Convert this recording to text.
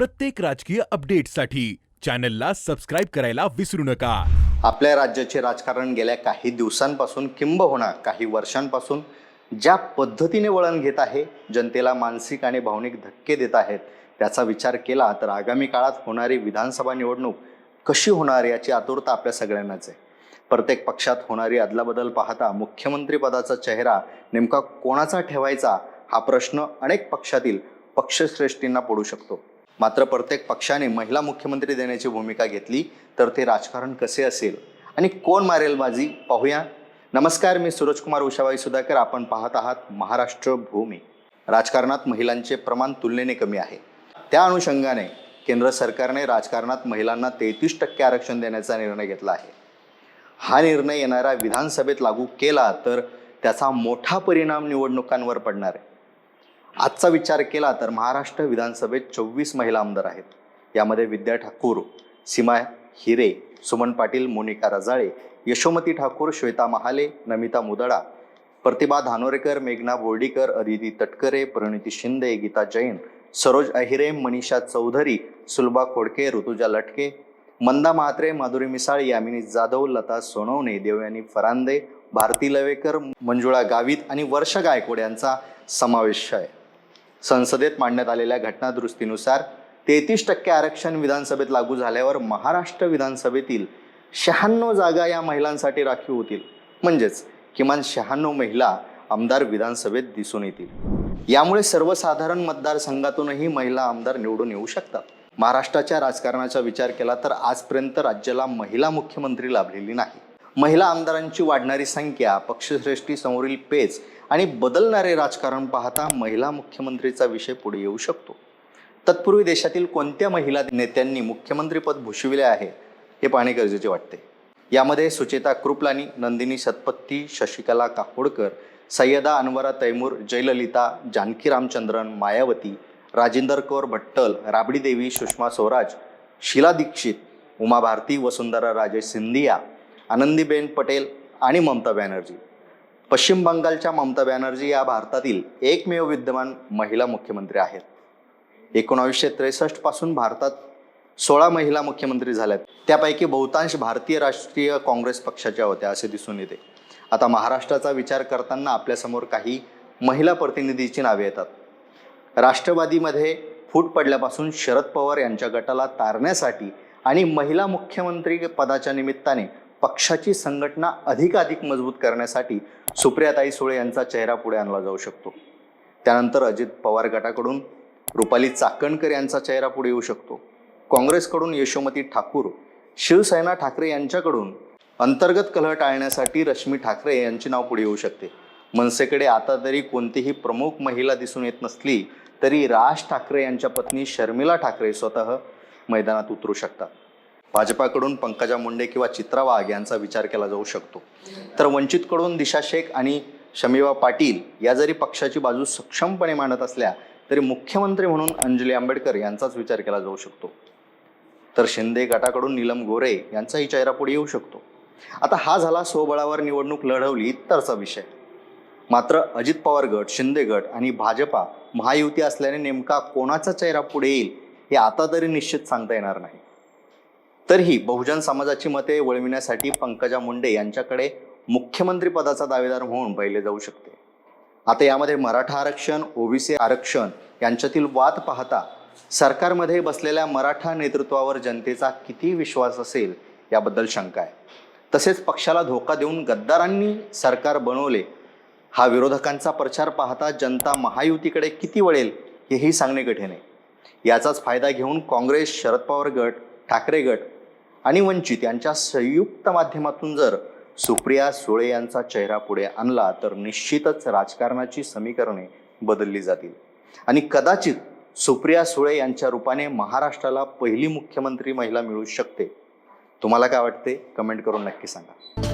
प्रत्येक राजकीय अपडेटसाठी चॅनलला सबस्क्राईब करायला विसरू नका. आपल्या राज्याचे राजकारण गेल्या काही दिवसांपासून किंबहुना काही वर्षांपासून. ज्या पद्धतीने वळण घेत आहे जनतेला मानसिक आणि भावनिक धक्के देत आहेत त्याचा विचार केला तर आगामी काळात होणारी विधानसभा निवडणूक कशी होणार याची आतुरता आपल्या सगळ्यांनाच आहे. प्रत्येक पक्षात होणारी अदलाबदल पाहता मुख्यमंत्रीपदाचा चेहरा नेमका कोणाचा ठेवायचा हा प्रश्न अनेक पक्षातील पक्षश्रेष्ठींना पडू शकतो. मात्र प्रत्येक पक्षाने महिला मुख्यमंत्री देण्याची भूमिका घेतली तर ते राजकारण कसे असेल? आणि कोण मारेल बाजी? पाहूया. नमस्कार मी सूरजकुमार उषाबाई सुधाकर. आपण पाहत आहात महाराष्ट्र भूमी. राजकारणात महिलांचे प्रमाण तुलनेने कमी आहे. त्या अनुषंगाने केंद्र सरकारने राजकारणात महिलांना तेहतीस टक्के आरक्षण देण्याचा निर्णय घेतला आहे. हा निर्णय येणाऱ्या विधानसभेत लागू केला तर त्याचा मोठा परिणाम निवडणुकांवर पडणार आहे. आजचा विचार केला तर महाराष्ट्र विधानसभेत चोवीस महिला आमदार आहेत. यामध्ये विद्या ठाकूर सीमा हिरे सुमन पाटील मोनिका रजाळे यशोमती ठाकूर श्वेता महाले नमिता मुदडा प्रतिभा धानोरेकर मेघना बोर्डीकर अदिती तटकरे परिणिती शिंदे गीता जैन सरोज अहिरे मनीषा चौधरी सुलभा खोडके ऋतुजा लटके मंदा म्हात्रे माधुरी मिसाळ यामिनी जाधव लता सोनवणे देवयानी फरांदे भारती लवेकर मंजुळा गावित आणि वर्ष गायकवाड यांचा समावेश आहे. संसदेत मांडण्यात आलेल्या घटनादुरुस्तीनुसार तेहतीस टक्के आरक्षण विधानसभेत लागू झाल्यावर महाराष्ट्र विधानसभेतील शहाण्णव जागा या महिलांसाठी राखीव होतील. म्हणजेच किमान शहाण्णव महिला आमदार विधानसभेत दिसून येतील. यामुळे सर्वसाधारण मतदारसंघातूनही महिला आमदार निवडून येऊ शकतात. महाराष्ट्राच्या राजकारणाचा विचार केला तर आजपर्यंत राज्याला महिला मुख्यमंत्री लाभलेली नाही. महिला आमदारांची वाढणारी संख्या पक्षश्रेष्ठी समोरील पेच आणि बदलणारे राजकारण पाहता महिला मुख्यमंत्रीचा विषय पुढे येऊ शकतो. तत्पूर्वी देशातील कोणत्या महिला नेत्यांनी मुख्यमंत्रीपद भूषविले आहे हे पाहणे गरजेचे वाटते. यामध्ये सुचेता कृपलानी नंदिनी सतपत्ती शशिकला काकोडकर सय्यदा अनवरा तैमूर जयललिता जानकी रामचंद्रन मायावती राजेंदर कौर भट्टल राबडी देवी सुषमा स्वराज शीला दीक्षित उमा भारती वसुंधरा राजे सिंधिया आनंदीबेन पटेल आणि ममता बॅनर्जी. पश्चिम बंगालच्या ममता बॅनर्जी या भारतातील एकमेव विद्यमान महिला मुख्यमंत्री आहेत. एकोणावीसशे त्रेसष्टपासून भारतात सोळा महिला मुख्यमंत्री झाल्यात. त्यापैकी बहुतांश भारतीय राष्ट्रीय काँग्रेस पक्षाच्या होत्या असे दिसून येते. आता महाराष्ट्राचा विचार करताना आपल्यासमोर काही महिला प्रतिनिधीची नावे येतात. राष्ट्रवादीमध्ये फूट पडल्यापासून शरद पवार यांच्या गटाला तारण्यासाठी आणि महिला मुख्यमंत्री पदाच्या निमित्ताने पक्षाची संघटना अधिकाधिक मजबूत करण्यासाठी सुप्रियाताई सुळे यांचा चेहरा पुढे आणला जाऊ शकतो. त्यानंतर अजित पवार गटाकडून रुपाली चाकणकर यांचा चेहरा पुढे येऊ शकतो. काँग्रेसकडून यशोमती ठाकूर शिवसेना ठाकरे यांच्याकडून अंतर्गत कलह टाळण्यासाठी रश्मी ठाकरे यांचे नाव पुढे येऊ शकते. मनसेकडे आता तरी कोणतीही प्रमुख महिला दिसून येत नसली तरी राज ठाकरे यांच्या पत्नी शर्मिला ठाकरे स्वतः मैदानात उतरू शकतात. भाजपाकडून पंकजा मुंडे किंवा चित्रा वाघ यांचा विचार केला जाऊ शकतो. तर वंचितकडून दिशा शेख आणि शमीवा पाटील या जरी पक्षाची बाजू सक्षमपणे मांडत असल्या तरी मुख्यमंत्री म्हणून अंजली आंबेडकर यांचाच विचार केला जाऊ शकतो. तर शिंदे गटाकडून नीलम गोरे यांचाही चेहरा पुढे येऊ शकतो. आता हा झाला स्वबळावर निवडणूक लढवली तरचा विषय. मात्र अजित पवार गट शिंदे गट आणि भाजपा महायुती असल्याने नेमका कोणाचा चेहरा पुढे येईल हे आता तरी निश्चित सांगता येणार नाही. तरीही बहुजन समाजाची मते वळविण्यासाठी पंकजा मुंडे यांच्याकडे मुख्यमंत्री पदाचा दावेदार म्हणून पाहिले जाऊ शकते. आता यामध्ये मराठा आरक्षण ओबीसी आरक्षण यांच्यातील वाद पाहता सरकारमध्ये बसलेल्या मराठा नेतृत्वावर जनतेचा किती विश्वास असेल याबद्दल शंका आहे. तसेच पक्षाला धोका देऊन गद्दारांनी सरकार बनवले हा विरोधकांचा प्रचार पाहता जनता महायुतीकडे किती वळेल हेही सांगणे कठीण आहे. याचाच फायदा घेऊन काँग्रेस शरद पवार गट ठाकरे गट आणि वंचित यांच्या संयुक्त माध्यमातून जर सुप्रिया सुळे यांचा चेहरा पुढे आणला तर निश्चितच राजकारणाची समीकरणे बदलली जातील. आणि कदाचित सुप्रिया सुळे यांच्या रूपाने महाराष्ट्राला पहिली मुख्यमंत्री महिला मिळू शकते. तुम्हाला काय वाटते? कमेंट करून नक्की सांगा.